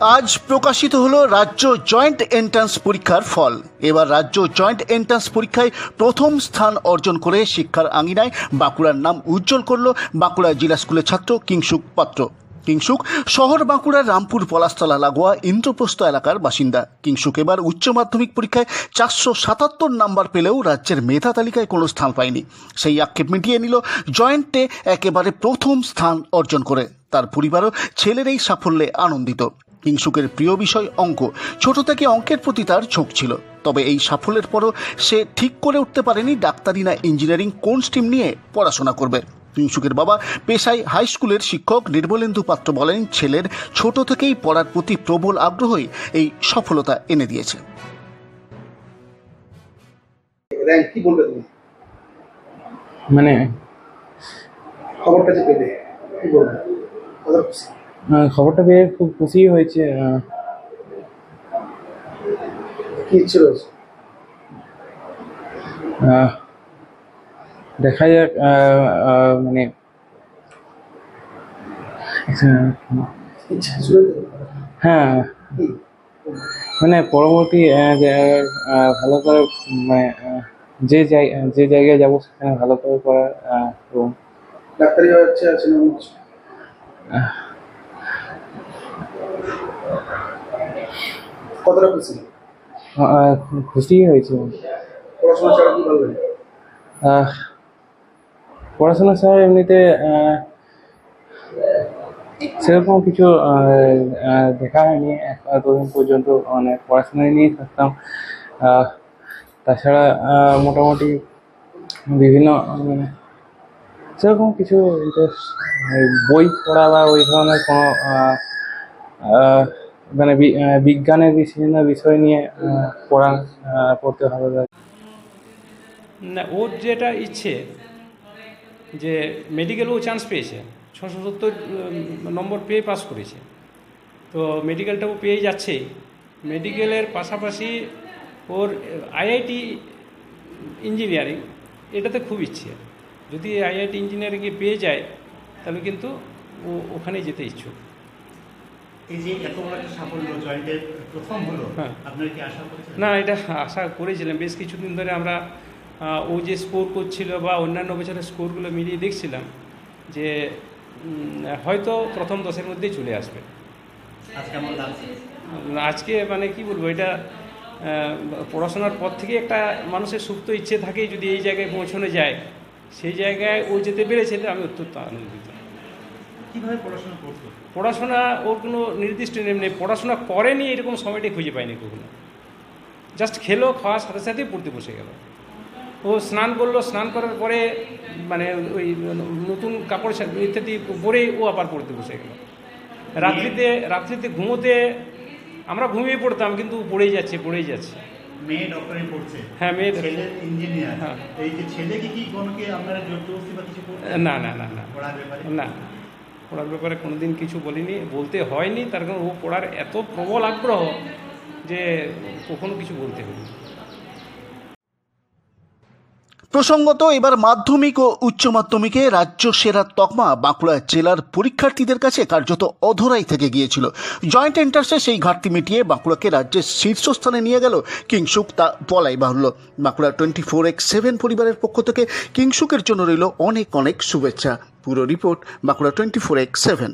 আজ প্রকাশিত হলো রাজ্য জয়েন্ট এন্ট্রান্স পরীক্ষার ফল। এবার রাজ্য জয়েন্ট এন্ট্রান্স পরীক্ষায় প্রথম স্থান অর্জন করে শিক্ষার আঙিনায় বাঁকুড়ার নাম উজ্জ্বল করল বাঁকুড়া জেলা স্কুলের ছাত্র কিংসুক পাত্র। কিংসুক শহর বাঁকুড়ার রামপুর, পলাশতলা, লাগোয়া, ইন্দ্রপ্রস্থ এলাকার বাসিন্দা। কিংসুক এবার উচ্চ মাধ্যমিক পরীক্ষায় চারশো সাতাত্তর নাম্বার পেলেও রাজ্যের মেধা তালিকায় কোনো স্থান পায়নি। সেই আক্ষেপ মিটিয়ে নিল জয়েন্টে একেবারে প্রথম স্থান অর্জন করে। তার পরিবারও ছেলের এই সাফল্যে আনন্দিত। কিংসুকের প্রিয় বিষয় অঙ্ক। ছোট থেকে অঙ্কের প্রতি তার ঝোঁক ছিল। তবে এই সাফল্যের পরও সে ঠিক করে উঠতে পারেনি ডাক্তারি না ইঞ্জিনিয়ারিং কোন স্ট্রিম নিয়ে পড়াশোনা করবে। কিংসুকের বাবা পেশায় হাই স্কুলের শিক্ষক নির্মলেন্দু পাত্র বলেন ছেলের ছোট থেকেই পড়ার প্রতি প্রবল আগ্রহই এই সফলতা এনে দিয়েছে। মানে? খবরটা যে পেলে কি বলবে? খবরটা পেয়ে খুব খুশি হয়েছে কি দেখা যাক মানে? হ্যাঁ। মানে পরবর্তী ভালো করে মানে যে যে জায়গায় যাব সেখানে ভালো করে এবং ডাক্তারি ইচ্ছা আছে না অন্য কিছু? কতটা খুশি? খুশি হয়েছে। পড়াশোনা ছাড়া কি ভালো লাগে? পড়াশোনা স্যার এমনিতে সেরকম কিছু দেখা হয়নি। এক- এতদিন পর্যন্ত মানে পড়াশোনা নিয়েই থাকতাম। তাছাড়া মোটামুটি বিভিন্ন মানে সেরকম কিছু ইন্টারেস্ট বই পড়া বা ওই ধরনের কোনো মানে বিজ্ঞানের বিভিন্ন বিষয় নিয়ে পড়া পড়তে লাগে না, ওর যেটা ইচ্ছে, যে মেডিকেল ও চান্স পেয়েছে। ছশো সত্তর নম্বর পেয়ে পাস করেছে। তো মেডিকেলটাও পেয়ে যাচ্ছে। মেডিকেলের পাশাপাশি ওর আইআইটি ইঞ্জিনিয়ারিং এটাতে খুব ইচ্ছে। যদি আইআইটি ইঞ্জিনিয়ারিংয়ে পেয়ে যায়, তাহলে কিন্তু ও ওখানেই যেতে ইচ্ছুক। এই যে এত বড় একটা সাফল্য জয়েন্টের প্রথম হলো হ্যাঁ। কি আশা করেছেন না এটা আশা করেছিলাম। বেশ কিছুদিন ধরে আমরা ও যে স্কোর করছিল বা অন্যান্য বছরের স্কোরগুলো মিলিয়ে দেখছিলাম যে হয়তো প্রথম দশের মধ্যেই চলে আসবে। আজকে মানে কি বলব এটা পড়াশোনার পর থেকে একটা মানুষের সুপ্ত ইচ্ছে থাকে যদি এই জায়গায় পৌঁছানো যায়। সেই জায়গায় ও যেতে পেরেছে আমি অত্যন্ত আনন্দিত। কীভাবে পড়াশোনা করতো? পড়াশোনা ওর কোনো নির্দিষ্ট নেম নেই। পড়াশোনা করেনি এরকম সময়টাই খুঁজে পায়নি কখনো। জাস্ট খেলো খাওয়ার সাথে সাথেই পড়তে বসে গেল। ও স্নান করল স্নান করার পরে মানে ওই নতুন কাপড় ইত্যাদি পরেই ও আবার পড়তে বসে গেল। রাত্রিতে রাত্রিতে ঘুমোতে আমরা ঘুমিয়ে পড়তাম কিন্তু পড়েই যাচ্ছে পড়েই যাচ্ছে। মেয়ে ডক্টরে পড়ছে। হ্যাঁ, মেয়ে ছেলে ইঞ্জিনিয়ার হ্যাঁ। এই যে ছেলেকে কি কোনো আপনারা জোর জবরদস্তি বা কিছু করতে না না না না। পড়ার ব্যাপারে কোনো দিন কিছু বলিনি, বলতে হয়নি, তার কারণ ও পড়ার এত প্রবল আগ্রহ যে কখনো কিছু বলতে হয়নি। প্রসঙ্গত এবার মাধ্যমিক ও উচ্চ মাধ্যমিকে রাজ্য সেরা তকমা বাঁকুড়া জেলার পরীক্ষার্থীদের কাছে কার্যত অধরাই থেকে গিয়েছিল। জয়েন্ট এন্টার্সে সেই ঘাটতি মিটিয়ে বাঁকুড়াকে রাজ্যের শীর্ষস্থানে নিয়ে গেল কিংসুক তা বলাই বাহুল্য। Bankura twenty four x seven পরিবারের পক্ষ থেকে কিংসুকের জন্য রইল অনেক অনেক শুভেচ্ছা। পুরো report Bankura twenty four x seven.